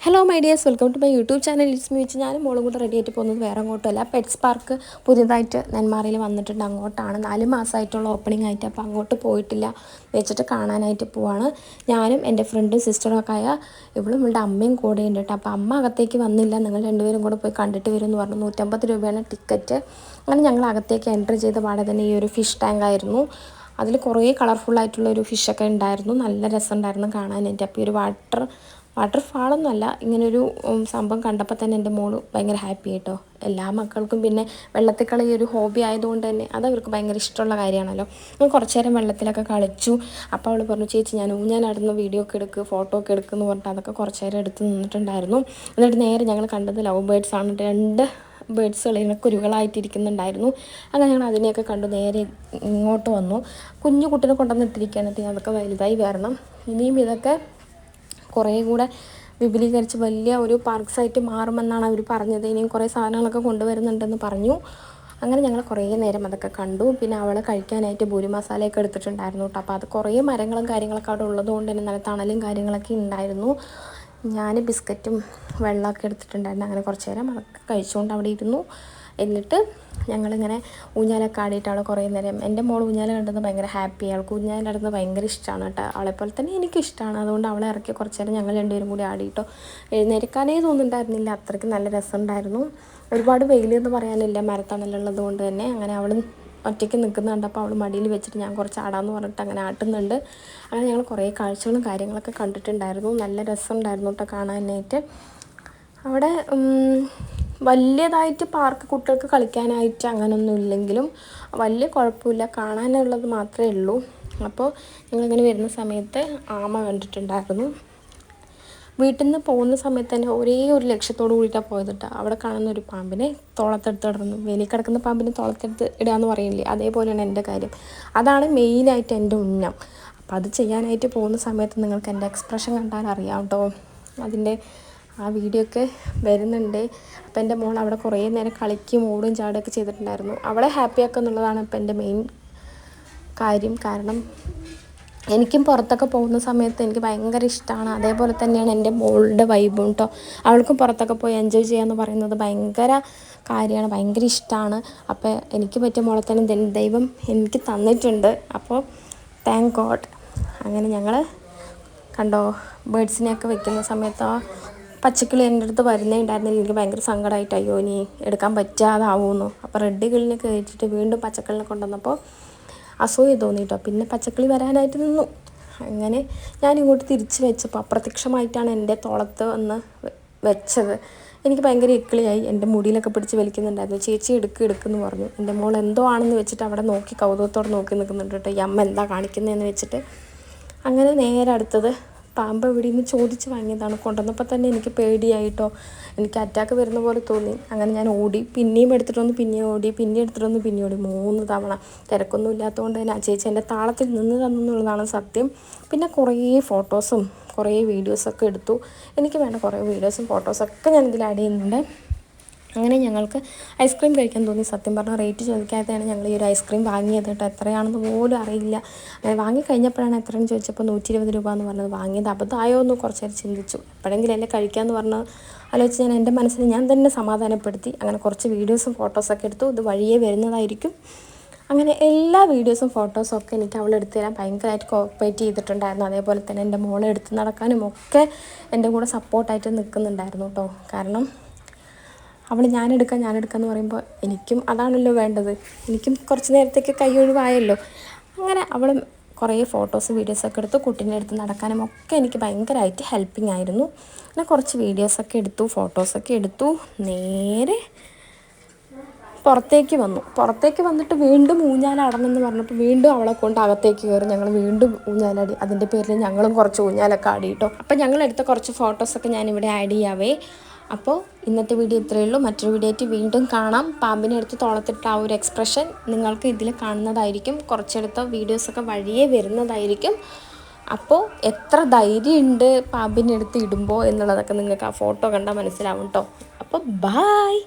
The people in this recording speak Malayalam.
Hello my dears welcome to my YouTube channel it's വെച്ച് ഞാനും മോളും കൂടെ റെഡി ആയിട്ട് പോകുന്നത് വേറെ അങ്ങോട്ടല്ല. പെറ്റ്സ് പാർക്ക് പുതിയതായിട്ട് നെന്മാറയിൽ വന്നിട്ടുണ്ട്. അങ്ങോട്ടാണ്. നാല് മാസമായിട്ടുള്ള ഓപ്പണിംഗ് ആയിട്ട് അപ്പോൾ അങ്ങോട്ട് പോയിട്ടില്ല. വെച്ചിട്ട് കാണാനായിട്ട് പോവാണ്. ഞാനും എന്റെ ഫ്രണ്ടും സിസ്റ്ററും ഒക്കെ ആയ ഇവളും ഇവളുടെ അമ്മയും കൂടെ ഉണ്ട് കേട്ടോ അപ്പോൾ അമ്മ അകത്തേക്ക് വന്നില്ല. നിങ്ങൾ രണ്ടുപേരും കൂടെ പോയി കണ്ടിട്ട് വരും എന്ന് പറഞ്ഞു. നൂറ്റമ്പത് രൂപയാണ് ടിക്കറ്റ് അങ്ങനെ ഞങ്ങൾ അകത്തേക്ക് എന്റർ ചെയ്ത പാടെ തന്നെ ഈ ഒരു ഫിഷ് ടാങ്ക് ആയിരുന്നു. അതിൽ കുറേ കളർഫുള്ളായിട്ടുള്ള ഒരു ഫിഷൊക്കെ ഉണ്ടായിരുന്നു. നല്ല രസമുണ്ടായിരുന്നു കാണാനായിട്ട്. അപ്പോൾ ഈ ഒരു വാട്ടർ വാട്ടർഫാളൊന്നുമല്ല. ഇങ്ങനൊരു സംഭവം കണ്ടപ്പോൾ തന്നെ എന്റെ മോൾ ഭയങ്കര ഹാപ്പി ആയിട്ടോ. എല്ലാ മക്കൾക്കും പിന്നെ വെള്ളത്തിൽ കളി ഒരു ഹോബി ആയതുകൊണ്ട് തന്നെ അത് അവർക്ക് ഭയങ്കര ഇഷ്ടമുള്ള കാര്യമാണല്ലോ. ഞാൻ കുറച്ച് നേരം വെള്ളത്തിലൊക്കെ കളിച്ചു. അപ്പോൾ അവൾ പറഞ്ഞു ചേച്ചി ഞാൻ ഞാൻ ഊഞ്ഞാലാടുന്ന വീഡിയോ ഒക്കെ എടുക്കുക ഫോട്ടോ ഒക്കെ എടുക്കുന്നു പറഞ്ഞിട്ട് അതൊക്കെ കുറച്ച് നേരം എടുത്ത് നിന്നിട്ടുണ്ടായിരുന്നു. എന്നിട്ട് നേരെ ഞങ്ങൾ കണ്ടത് ലവ് ബേഡ്സ് ആണ്. രണ്ട് ബേഡ്സുകൾ ഇങ്ങനെ കുരുകളായിട്ടിരിക്കുന്നുണ്ടായിരുന്നു അങ്ങനെ ഞങ്ങൾ അതിനെയൊക്കെ കണ്ടു. നേരെ ഇങ്ങോട്ട് വന്നു. കുഞ്ഞു കുട്ടീനെ കൊണ്ടുവന്നിട്ടിരിക്കുകയാണ് അതൊക്കെ വലുതായി വരണം. ഇനിയും ഇതൊക്കെ കുറേ കൂടെ വിപുലീകരിച്ച് വലിയ ഒരു പാർക്ക് സൈറ്റ് മാറുമെന്നാണ് അവർ പറഞ്ഞത്. ഇനിയും കുറേ സാധനങ്ങളൊക്കെ കൊണ്ടുവരുന്നുണ്ടെന്ന് പറഞ്ഞു. അങ്ങനെ ഞങ്ങൾ കുറേ നേരം അതൊക്കെ കണ്ടു. പിന്നെ അവൾ കഴിക്കാനായിട്ട് ഭൂരി മസാലയൊക്കെ എടുത്തിട്ടുണ്ടായിരുന്നു കേട്ടോ. അപ്പോൾ അത് കുറേ മരങ്ങളും കാര്യങ്ങളൊക്കെ അവിടെ ഉള്ളതുകൊണ്ട് തന്നെ നല്ല തണലും കാര്യങ്ങളൊക്കെ ഉണ്ടായിരുന്നു. ഞാൻ ബിസ്ക്കറ്റും വെള്ളമൊക്കെ എടുത്തിട്ടുണ്ടായിരുന്നു. അങ്ങനെ കുറച്ച് നേരം അതൊക്കെ കഴിച്ചുകൊണ്ട് അവിടെ ഇരുന്നു. എന്നിട്ട് ഞങ്ങളിങ്ങനെ ഊഞ്ഞാലൊക്കെ ആടിയിട്ടാണ് കുറേ നേരം എന്റെ മോൾ ഊഞ്ഞാൽ കണ്ടത് ഭയങ്കര ഹാപ്പി അവൾക്ക് ഊഞ്ഞാലിടുന്നത് ഭയങ്കര ഇഷ്ടമാണ് കേട്ടോ. അവളെപ്പോലെ തന്നെ എനിക്കും ഇഷ്ടമാണ് അതുകൊണ്ട് അവളെ ഇറക്കി കുറച്ച് നേരം ഞങ്ങൾ രണ്ടുപേരും കൂടി ആടിയിട്ടോ എഴുന്നേൽക്കാനേ തോന്നുന്നുണ്ടായിരുന്നില്ല. അത്രയ്ക്ക് നല്ല രസമുണ്ടായിരുന്നു. ഒരുപാട് വെയിൽ എന്ന് പറയാനില്ല മരത്തണലുള്ളത് കൊണ്ട് തന്നെ അങ്ങനെ അവൾ ഒറ്റയ്ക്ക് നിൽക്കുന്ന കണ്ടപ്പോൾ അവൾ മടിയിൽ വെച്ചിട്ട് ഞാൻ കുറച്ച് ആടാന്ന് പറഞ്ഞിട്ട് അങ്ങനെ ആട്ടുന്നുണ്ട്. അങ്ങനെ ഞങ്ങൾ കുറേ കാഴ്ചകളും കാര്യങ്ങളൊക്കെ കണ്ടിട്ടുണ്ടായിരുന്നു. നല്ല രസമുണ്ടായിരുന്നു കേട്ടോ കാണാനായിട്ട്. അവിടെ വലിയതായിട്ട് പാർക്ക് കുട്ടികൾക്ക് കളിക്കാനായിട്ട് അങ്ങനൊന്നും ഇല്ലെങ്കിലും വലിയ കുഴപ്പമില്ല. കാണാനുള്ളത് മാത്രമേ ഉള്ളൂ. അപ്പോൾ ഞങ്ങളിങ്ങനെ വരുന്ന സമയത്ത് ആമ കണ്ടിട്ടുണ്ടായിരുന്നു. വീട്ടിൽ നിന്ന് പോകുന്ന സമയത്ത് തന്നെ ഒരേ ഒരു ലക്ഷ്യത്തോട് കൂടിയിട്ടാണ് പോയത് കേട്ടോ അവിടെ കാണുന്ന ഒരു പാമ്പിനെ തോളത്തെടുത്ത് ഇടുന്നു വേലി കിടക്കുന്ന പാമ്പിനെ തോളത്തെടുത്ത് ഇടുക എന്ന് പറയില്ലേ? അതേപോലെയാണ് എന്റെ കാര്യം. അതാണ് മെയിനായിട്ട് എന്റെ ഉന്നം. അപ്പം അത് ചെയ്യാനായിട്ട് പോകുന്ന സമയത്ത് നിങ്ങൾക്ക് എന്റെ എക്സ്പ്രഷൻ കണ്ടാൽ അറിയാം കേട്ടോ അതിന്റെ ആ വീഡിയോ ഒക്കെ വരുന്നുണ്ട്. അപ്പം എന്റെ മോൾ അവിടെ കുറേ നേരം കളിക്കും ഓടും ചാടുകയൊക്കെ ചെയ്തിട്ടുണ്ടായിരുന്നു. അവളെ ഹാപ്പിയാക്കുക എന്നുള്ളതാണ് ഇപ്പം എന്റെ മെയിൻ കാര്യം. കാരണം എനിക്കും പുറത്തൊക്കെ പോകുന്ന സമയത്ത് എനിക്ക് ഭയങ്കര ഇഷ്ടമാണ് അതേപോലെ തന്നെയാണ് എന്റെ മോളുടെ വൈബും കേട്ടോ അവൾക്കും പുറത്തൊക്കെ പോയി എൻജോയ് ചെയ്യാന്ന് പറയുന്നത് ഭയങ്കര കാര്യമാണ് ഭയങ്കര ഇഷ്ടമാണ് അപ്പോൾ എനിക്ക് പറ്റിയ മോളെ തന്നെ ദൈവം എനിക്ക് തന്നിട്ടുണ്ട്. അപ്പോൾ താങ്ക് ഗോഡ് അങ്ങനെ ഞങ്ങൾ കണ്ടോ ബേഡ്സിനെയൊക്കെ വെക്കുന്ന സമയത്ത് ആ പച്ചക്കിളി എന്റെ അടുത്ത് വരുന്നേ ഉണ്ടായിരുന്നില്ല. എനിക്ക് ഭയങ്കര സങ്കടമായിട്ട് അയ്യോ ഇനി എടുക്കാൻ പറ്റാതാവുമെന്നു അപ്പോൾ റെഡ് കിളിനെ കയറ്റിയിട്ട് വീണ്ടും പച്ചക്കിളിനെ കൊണ്ടുവന്നപ്പോൾ അസൂയ തോന്നിയിട്ടോ പിന്നെ പച്ചക്കിളി വരാനായിട്ട് നിന്നു. അങ്ങനെ ഞാൻ ഇങ്ങോട്ട് തിരിച്ച് വെച്ചപ്പോൾ അപ്രത്യക്ഷമായിട്ടാണ് എന്റെ തോളത്ത് വന്ന് വെച്ചത്. എനിക്ക് ഭയങ്കര ഇക്കിളിയായി. എന്റെ മുടിയിലൊക്കെ പിടിച്ച് വലിക്കുന്നുണ്ടായിരുന്നു. ചേച്ചി എടുക്ക് എടുക്കുമെന്ന് പറഞ്ഞു. എന്റെ മോൾ എന്തോ ആണെന്ന് വെച്ചിട്ട് അവിടെ നോക്കി കൗതുകത്തോടെ നോക്കി നിൽക്കുന്നുണ്ട് കേട്ടോ. ഈ അമ്മ എന്താ കാണിക്കുന്നതെന്ന് വെച്ചിട്ട്. അങ്ങനെ നേരെ അടുത്തത് പാമ്പ് എവിടെ നിന്ന് ചോദിച്ച് വാങ്ങിയതാണ്. കൊണ്ടുവന്നപ്പോൾ തന്നെ എനിക്ക് പേടിയായിട്ടോ. എനിക്ക് അറ്റാക്ക് വരുന്ന പോലെ തോന്നി. അങ്ങനെ ഞാൻ ഓടി. പിന്നെയും എടുത്തിട്ടൊന്ന് പിന്നെയും ഓടി. പിന്നെ എടുത്തിട്ടൊന്ന് പിന്നെ ഓടി. മൂന്ന് തവണ. തിരക്കൊന്നും ഇല്ലാത്തതുകൊണ്ട് തന്നെ ആ ചേച്ചി എന്റെ താളത്തിൽ നിന്ന് തന്നെന്നുള്ളതാണ് സത്യം. പിന്നെ കുറേ ഫോട്ടോസും കുറേ വീഡിയോസൊക്കെ എടുത്തു. എനിക്ക് വേണ്ട കുറേ വീഡിയോസും ഫോട്ടോസൊക്കെ ഞാൻ ഇതിൽ ആഡ് ചെയ്യുന്നുണ്ട്. അങ്ങനെ ഞങ്ങൾക്ക് ഐസ്ക്രീം കഴിക്കാൻ തോന്നി. സത്യം പറഞ്ഞാൽ റേറ്റ് ചോദിക്കാതെയാണ് ഞങ്ങൾ ഈ ഒരു ഐസ്ക്രീം വാങ്ങിയത് കേട്ടോ. എത്രയാണെന്ന് പോലും അറിയില്ല. വാങ്ങിക്കഴിഞ്ഞപ്പോഴാണ് എത്രയെന്ന് ചോദിച്ചപ്പോൾ നൂറ്റി ഇരുപത് രൂപ എന്ന് പറഞ്ഞത്. വാങ്ങിയത് അബദ്ധമായോ എന്ന് കുറച്ച് നേരം ചിന്തിച്ചു. എപ്പോഴെങ്കിലും അല്ലേ കഴിക്കാമെന്ന് പറഞ്ഞ് ആലോചിച്ച് ഞാൻ എന്റെ മനസ്സിൽ ഞാൻ തന്നെ സമാധാനപ്പെടുത്തി. അങ്ങനെ കുറച്ച് വീഡിയോസും ഫോട്ടോസൊക്കെ എടുത്തു. ഇത് വഴിയേ വരുന്നതായിരിക്കും. അങ്ങനെ എല്ലാ വീഡിയോസും ഫോട്ടോസും ഒക്കെ എനിക്ക് അവൾ എടുത്തു തരാൻ ഭയങ്കരമായിട്ട് കോപ്പറേറ്റ് ചെയ്തിട്ടുണ്ടായിരുന്നു. അതേപോലെ തന്നെ എന്റെ മോളെ എടുത്ത് നടക്കാനും ഒക്കെ എന്റെ കൂടെ സപ്പോർട്ടായിട്ട് നിൽക്കുന്നുണ്ടായിരുന്നു കേട്ടോ. കാരണം അവൾ ഞാനെടുക്കാം ഞാനെടുക്കാം എന്ന് പറയുമ്പോൾ എനിക്കും അതാണല്ലോ വേണ്ടത്. എനിക്കും കുറച്ച് നേരത്തേക്ക് കൈ ഒഴിവായല്ലോ. അങ്ങനെ അവൾ കുറേ ഫോട്ടോസ് വീഡിയോസൊക്കെ എടുത്ത് കുട്ടീന്റെ അടുത്ത് നടക്കാനും ഒക്കെ എനിക്ക് ഭയങ്കരമായിട്ട് ഹെൽപ്പിംഗ് ആയിരുന്നു. അങ്ങനെ കുറച്ച് വീഡിയോസൊക്കെ എടുത്തു ഫോട്ടോസൊക്കെ എടുത്തു. നേരെ പുറത്തേക്ക് വന്നു. പുറത്തേക്ക് വന്നിട്ട് വീണ്ടും ഊഞ്ഞാലാടണമെന്ന് പറഞ്ഞപ്പോൾ വീണ്ടും അവളെ കൊണ്ട് അകത്തേക്ക് കയറി ഞങ്ങൾ വീണ്ടും ഊഞ്ഞാലാടി അതിന്റെ പേരിൽ ഞങ്ങളും കുറച്ച് ഊഞ്ഞാലൊക്കെ ആടി കേട്ടോ അപ്പോൾ ഞങ്ങൾ എടുത്ത കുറച്ച് ഫോട്ടോസൊക്കെ ഞാനിവിടെ ആഡ് ചെയ്യാവേ. അപ്പോൾ ഇന്നത്തെ വീഡിയോ ഇത്രയേ ഉള്ളൂ. മറ്റൊരു വീഡിയോ ആയിട്ട് വീണ്ടും കാണാം. പാമ്പിനെ എടുത്ത് തോളത്തിട്ട ആ ഒരു എക്സ്പ്രഷൻ നിങ്ങൾക്ക് ഇതിൽ കാണുന്നതായിരിക്കും. കുറച്ചെടുത്ത വീഡിയോസൊക്കെ വഴിയേ വരുന്നതായിരിക്കും. അപ്പോൾ എത്ര ധൈര്യമുണ്ട് പാമ്പിനെ എടുത്ത് ഇടുമ്പോൾ എന്നുള്ളതൊക്കെ നിങ്ങൾക്ക് ആ ഫോട്ടോ കണ്ടാൽ മനസ്സിലാവും കേട്ടോ അപ്പോൾ ബായ്